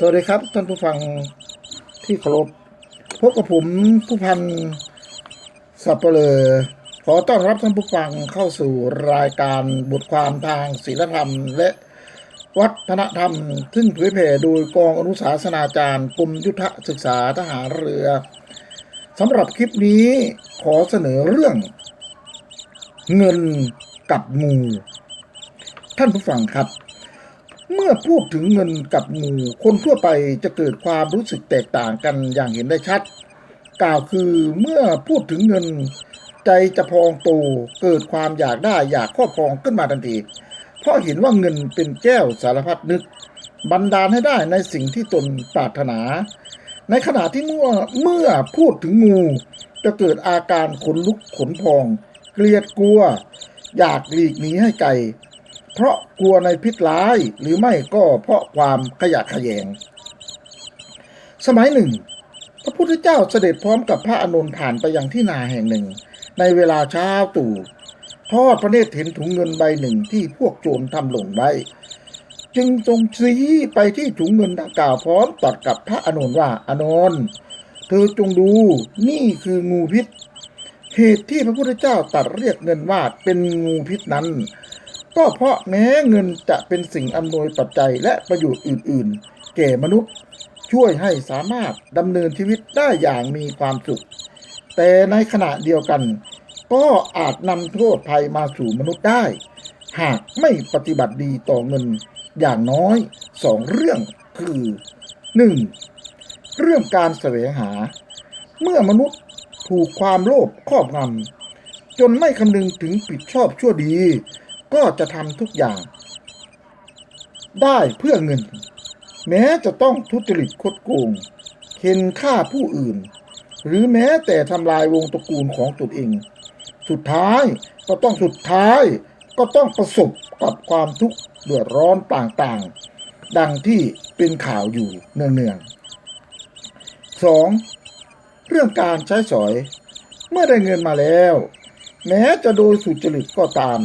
สวัสดีครับท่านผู้ฟังที่เคารพพบกับผมผู้พันสับเปลอขอต้อนรับท่านผู้ฟังเข้าสู่รายการบทความทางศีลธรรม และวัฒนธรรม ซึ่งเผยแผ่โดยกองอนุสาสนาจารย์กรมยุทธศึกษาทหารเรือสำหรับคลิปนี้ขอเสนอเรื่อง เงินกับงูท่านผู้ฟังครับ เมื่อพูดถึงเงินกับงูคนทั่วไปจะเกิดความรู้สึกแตกต่างกันอย่างเห็นได้ชัด กล่าวคือเมื่อพูดถึงเงิน ใจจะพองโตเกิดความอยากได้อยากครอบครองขึ้นมาทันทีเพราะเห็นว่าเงินเป็นแก้วสารพัดนึก บันดาลให้ได้ในสิ่งที่ตนปรารถนา ในขณะที่เมื่อเมื่อพูดถึงงู จะเกิดอาการขนลุกขนพอง เกลียดกลัว อยากหลีกหนีให้ไกล เพราะกลัวในพิษร้ายหรือไม่ก็เพราะความขยะแขยง สมัยหนึ่ง พระพุทธเจ้าเสด็จพร้อมกับพระอานนท์ผ่านไปยังที่นาแห่งหนึ่ง ในเวลาเช้าตู่ทอดพระเนตรเห็นถุงเงินใบหนึ่งที่พวกโจรทำหล่นไว้ จึงทรงชี้ไปที่ถุงเงินดังกล่าวพร้อมตรัสกับพระอานนว่าอานนเธอจงดูนี่คืองูพิษเหตุที่พระพุทธเจ้าตรัสเรียกเงินว่าเป็นงูพิษนั้น ก็เพราะแม้เงินจะเป็นสิ่งอำนวยปัจจัยและประโยชน์อื่น ๆ แก่มนุษย์ ช่วยให้สามารถดำเนินชีวิตได้อย่างมีความสุข แต่ในขณะเดียวกัน ก็อาจนำโทษภัยมาสู่มนุษย์ได้ หากไม่ปฏิบัติดีต่อเงินอย่างน้อยสองเรื่องคือ 1. เรื่องการแสวงหา เมื่อมนุษย์ถูกความโลภครอบงำจนไม่คำนึงถึงผิดชอบชั่วดี ก็จะทำทุกอย่าง ได้เพื่อเงิน แม้จะต้องทุจริตคดโกงเข็นฆ่าผู้อื่น หรือแม้แต่ทำลายวงตระกูลของตนเอง สุดท้ายก็ต้องสุดท้ายก็ต้องประสบกับความทุกข์เดือดร้อนต่างๆ ดังที่เป็นข่าวอยู่เนืองๆ 2. เรื่องการใช้สอย เมื่อได้เงินมาแล้ว แม้จะโดยสุจริตก็ตาม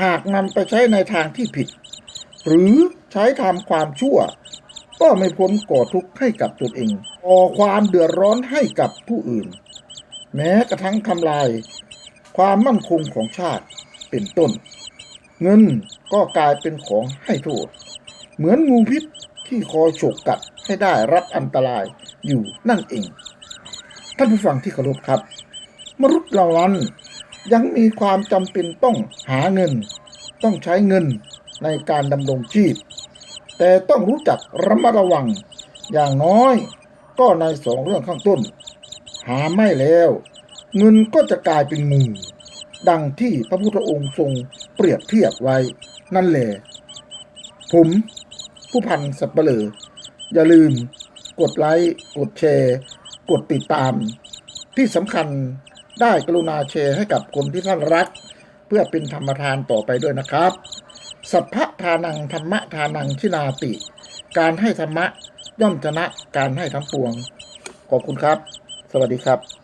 หากนำไปใช้ในทางที่ผิด หรือใช้ทำความชั่ว ก็ไม่พ้นก่อทุกข์ให้กับตนเองก่อความเดือดร้อนให้กับผู้อื่น แม้กระทั่งทำลาย ความมั่นคงของชาติเป็นต้น เงินก็กลายเป็นของให้โทษ เหมือนงูพิษที่คอยฉกกัดให้ได้รับอันตรายอยู่นั่นเอง ท่านผู้ฟังที่เคารพครับ มนุษย์เรานั้น ยังมีความจำเป็นต้องหาเงิน ต้องใช้เงินในการดำรงชีพ แต่ต้องรู้จักระมัดระวัง อย่างน้อยก็ในสองเรื่องข้างต้น หาไม่แล้ว เงินก็จะกลายเป็นงูดังที่พระพุทธองค์ทรงเปรียบเทียบไว้ นั่นแหละผมผู้พันสับเปลืออย่าลืม กดไลค์ กดแชร์ กดติดตาม ที่สำคัญ ได้กรุณาแชร์ให้กับคนที่ท่านรัก เพื่อเป็นธรรมทานต่อไปด้วยนะครับ สัพพะทานังธรรมะทานังชินาติ การให้ธรรมะย่อมชนะการให้ทั้งปวง ขอบคุณครับ สวัสดีครับ